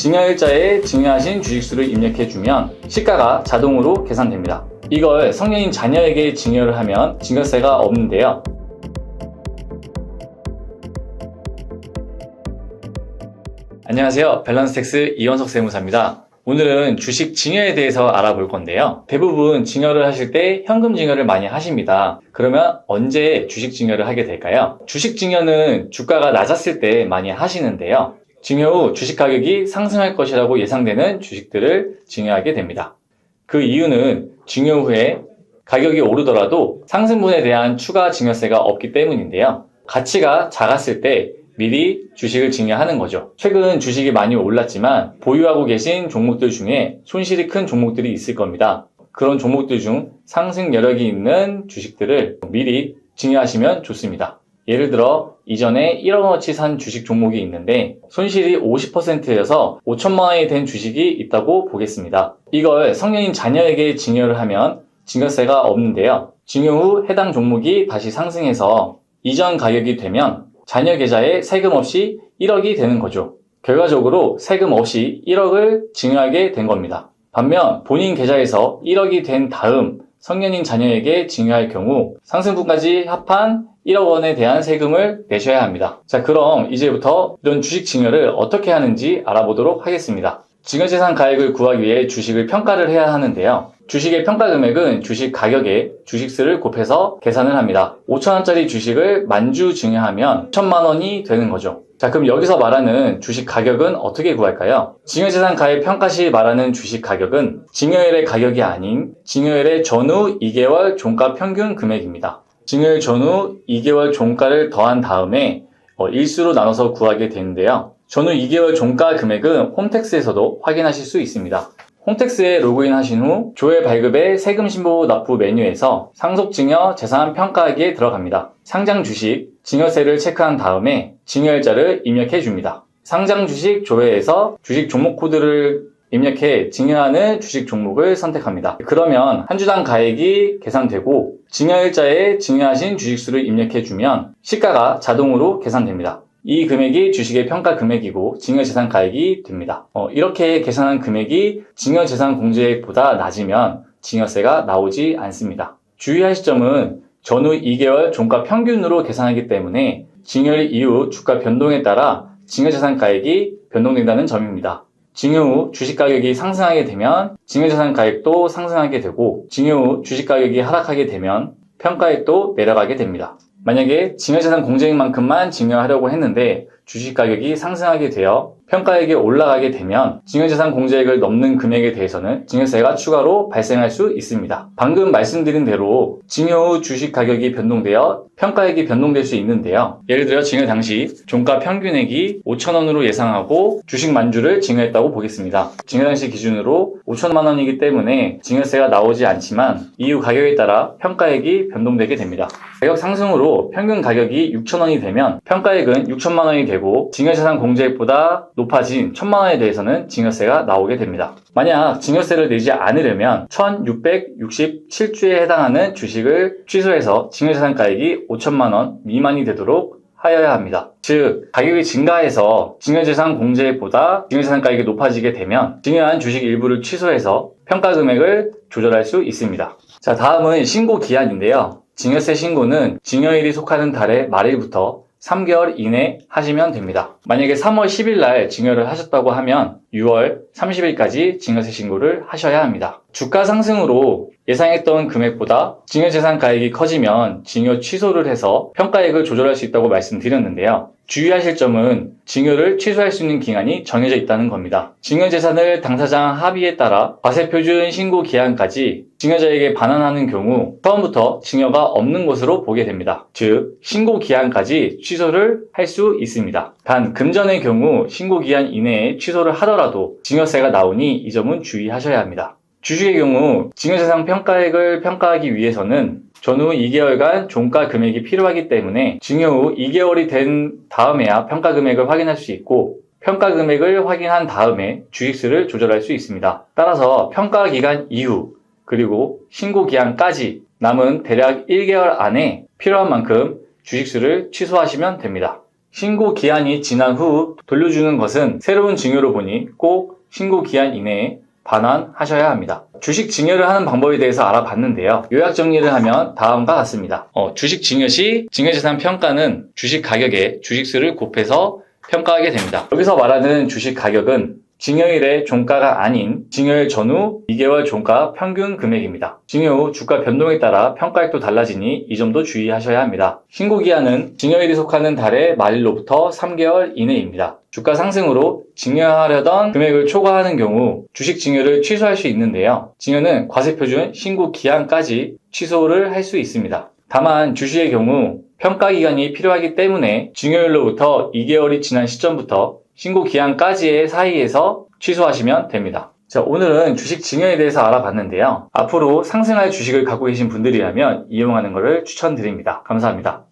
증여일자에 증여하신 주식수를 입력해주면 시가가 자동으로 계산됩니다. 이걸 성년인 자녀에게 증여를 하면 증여세가 없는데요. 안녕하세요. 밸런스텍스 이원석 세무사입니다. 오늘은 주식 증여에 대해서 알아볼 건데요. 대부분 증여를 하실 때 현금 증여를 많이 하십니다. 그러면 언제 주식 증여를 하게 될까요? 주식 증여는 주가가 낮았을 때 많이 하시는데요. 증여 후 주식 가격이 상승할 것이라고 예상되는 주식들을 증여하게 됩니다. 그 이유는 증여 후에 가격이 오르더라도 상승분에 대한 추가 증여세가 없기 때문인데요. 가치가 작았을 때 미리 주식을 증여하는 거죠. 최근 주식이 많이 올랐지만 보유하고 계신 종목들 중에 손실이 큰 종목들이 있을 겁니다. 그런 종목들 중 상승 여력이 있는 주식들을 미리 증여하시면 좋습니다. 예를 들어 이전에 1억 원어치 산 주식 종목이 있는데 손실이 50%여서 5천만 원이 된 주식이 있다고 보겠습니다. 이걸 성년인 자녀에게 증여를 하면 증여세가 없는데요. 증여 후 해당 종목이 다시 상승해서 이전 가격이 되면 자녀 계좌에 세금 없이 1억이 되는 거죠. 결과적으로 세금 없이 1억을 증여하게 된 겁니다. 반면 본인 계좌에서 1억이 된 다음 성년인 자녀에게 증여할 경우 상승분까지 합한 1억 원에 대한 세금을 내셔야 합니다. 자, 그럼 이제부터 이런 주식 증여를 어떻게 하는지 알아보도록 하겠습니다. 증여재산 가액을 구하기 위해 주식을 평가를 해야 하는데요. 주식의 평가 금액은 주식 가격에 주식수를 곱해서 계산을 합니다. 5천원짜리 주식을 만주 증여하면 1천만 원이 되는 거죠. 자, 그럼 여기서 말하는 주식 가격은 어떻게 구할까요? 증여재산 가액 평가 시 말하는 주식 가격은 증여일의 가격이 아닌 증여일의 전후 2개월 종가 평균 금액입니다. 증여일 전후 2개월 종가를 더한 다음에 어, 일수로 나눠서 구하게 되는데요. 전후 2개월 종가 금액은 홈택스에서도 확인하실 수 있습니다. 홈택스에 로그인 하신 후 조회 발급의 세금 신고 납부 메뉴에서 상속 증여 재산 평가하기에 들어갑니다. 상장 주식 증여세를 체크한 다음에 증여일자를 입력해 줍니다. 상장 주식 조회에서 주식 종목 코드를 입력해 증여하는 주식 종목을 선택합니다. 그러면 한 주당 가액이 계산되고 증여일자에 증여하신 주식수를 입력해 주면 시가가 자동으로 계산됩니다. 이 금액이 주식의 평가 금액이고 증여재산 가액이 됩니다. 어, 이렇게 계산한 금액이 증여재산 공제액보다 낮으면 증여세가 나오지 않습니다. 주의하실 점은 전후 2개월 종가 평균으로 계산하기 때문에 증여일 이후 주가 변동에 따라 증여재산 가액이 변동된다는 점입니다. 증여 후 주식 가격이 상승하게 되면 증여재산 가액도 상승하게 되고 증여 후 주식 가격이 하락하게 되면 평가액도 내려가게 됩니다. 만약에 증여재산 공제액만큼만 증여하려고 했는데 주식 가격이 상승하게 되어 평가액이 올라가게 되면 증여재산 공제액을 넘는 금액에 대해서는 증여세가 추가로 발생할 수 있습니다. 방금 말씀드린 대로 증여 후 주식 가격이 변동되어 평가액이 변동될 수 있는데요. 예를 들어 증여 당시 종가 평균액이 5천원으로 예상하고 주식 만주를 증여했다고 보겠습니다. 증여 당시 기준으로 5천만 원이기 때문에 증여세가 나오지 않지만 이후 가격에 따라 평가액이 변동되게 됩니다. 가격 상승으로 평균 가격이 6천원이 되면 평가액은 6천만 원이 되고 증여재산 공제액보다 높아진 천만 원에 대해서는 증여세가 나오게 됩니다. 만약 증여세를 내지 않으려면 1667주에 해당하는 주식을 취소해서 증여재산가액이 5천만 원 미만이 되도록 하여야 합니다. 즉 가격이 증가해서 증여재산 공제보다 증여재산 가액이 높아지게 되면 증여한 주식 일부를 취소해서 평가 금액을 조절할 수 있습니다. 자 다음은 신고 기한인데요. 증여세 신고는 증여일이 속하는 달의 말일부터 3개월 이내 하시면 됩니다. 만약에 3월 10일 날 증여를 하셨다고 하면 6월 30일까지 증여세 신고를 하셔야 합니다. 주가 상승으로 예상했던 금액보다 증여재산 가액이 커지면 증여 취소를 해서 평가액을 조절할 수 있다고 말씀드렸는데요. 주의하실 점은 증여를 취소할 수 있는 기간이 정해져 있다는 겁니다. 증여 재산을 당사장 합의에 따라 과세표준 신고 기한까지 증여자에게 반환하는 경우 처음부터 증여가 없는 것으로 보게 됩니다. 즉 신고 기한까지 취소를 할 수 있습니다. 단 금전의 경우 신고 기한 이내에 취소를 하더라도 증여세가 나오니 이 점은 주의하셔야 합니다. 주식의 경우 증여재산 평가액을 평가하기 위해서는 전후 2개월간 종가 금액이 필요하기 때문에 증여 후 2개월이 된 다음에야 평가 금액을 확인할 수 있고 평가 금액을 확인한 다음에 주식수를 조절할 수 있습니다. 따라서 평가 기간 이후 그리고 신고 기한까지 남은 대략 1개월 안에 필요한 만큼 주식수를 취소하시면 됩니다. 신고 기한이 지난 후 돌려주는 것은 새로운 증여로 보니 꼭 신고 기한 이내에 반환하셔야 합니다. 주식 증여를 하는 방법에 대해서 알아봤는데요. 요약 정리를 하면 다음과 같습니다. 어, 주식 증여 시 증여재산 평가는 주식 가격에 주식수를 곱해서 평가하게 됩니다. 여기서 말하는 주식 가격은 증여일의 종가가 아닌 증여일 전후 2개월 종가 평균 금액입니다. 증여 후 주가 변동에 따라 평가액도 달라지니 이 점도 주의하셔야 합니다. 신고기한은 증여일이 속하는 달의 말일로부터 3개월 이내입니다. 주가 상승으로 증여하려던 금액을 초과하는 경우 주식 증여를 취소할 수 있는데요. 증여는 과세표준 신고 기한까지 취소를 할 수 있습니다. 다만 주식의 경우 평가 기간이 필요하기 때문에 증여일로부터 2개월이 지난 시점부터 신고 기한까지의 사이에서 취소하시면 됩니다. 자, 오늘은 주식 증여에 대해서 알아봤는데요. 앞으로 상승할 주식을 갖고 계신 분들이라면 이용하는 것을 추천드립니다. 감사합니다.